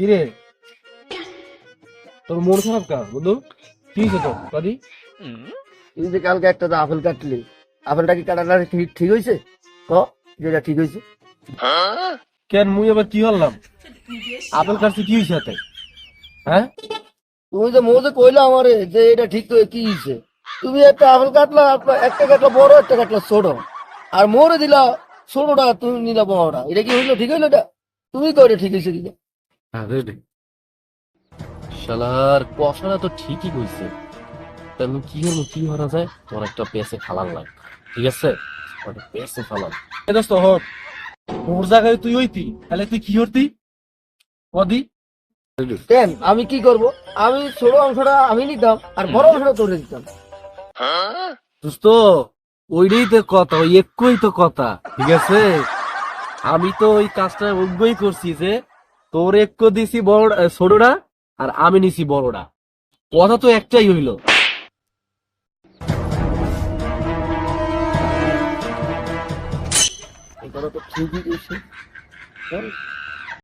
কিরে? তোর মন খারাপ কা বন্ধু? কি কাদি তুই যে কালকে একটা আপেল কাটলি আপেলটা কি কাটাটা ঠিক ঠিক হয়েছে? ক? যেটা ঠিক হয়েছে? কেন মুই আবার কি হলাম আপেল কাটছে কি হয়েছে হাতে হ্যাঁ? তুমি যে মোজে কইলা আমারে যে এটা ঠিক তো কি হয়েছে? তুমি একটা আপেল কাটলা একটা কাটলা বড় একটা কাটলা ছোট। আর মোরে দিলা ছোটটা তুমি নিলা বড়টা। এটা কি হইল ঠিক হইল এটা? তুমি কই এটা ঠিক হয়েছে কিনা? শালার তো ঠিকই কইছে। তাহলে কি হলো কি করা যায় তোর একটা পেসে ফালান লাগে ঠিক আছে? একটা পেসে ফালান। এ দোস্ত তোর জায়গায় তুই হইতি তাহলে তুই কি করতি? কদি কেন? আমি কি করব? আমি ছোট অংশটা আমি নিতাম আর বড় অংশটা তোরে দিতাম। দোস্ত ওইটাই তো কথা ওই একই তো কথা ঠিক আছে? আমি তো ওই কাজটা অজ্ঞই করছি যে তোর এক দিছি বড় ছোটরা আর আমি নিছি বড়রা কথা তো একটাই হইল। কথা তো ঠিকই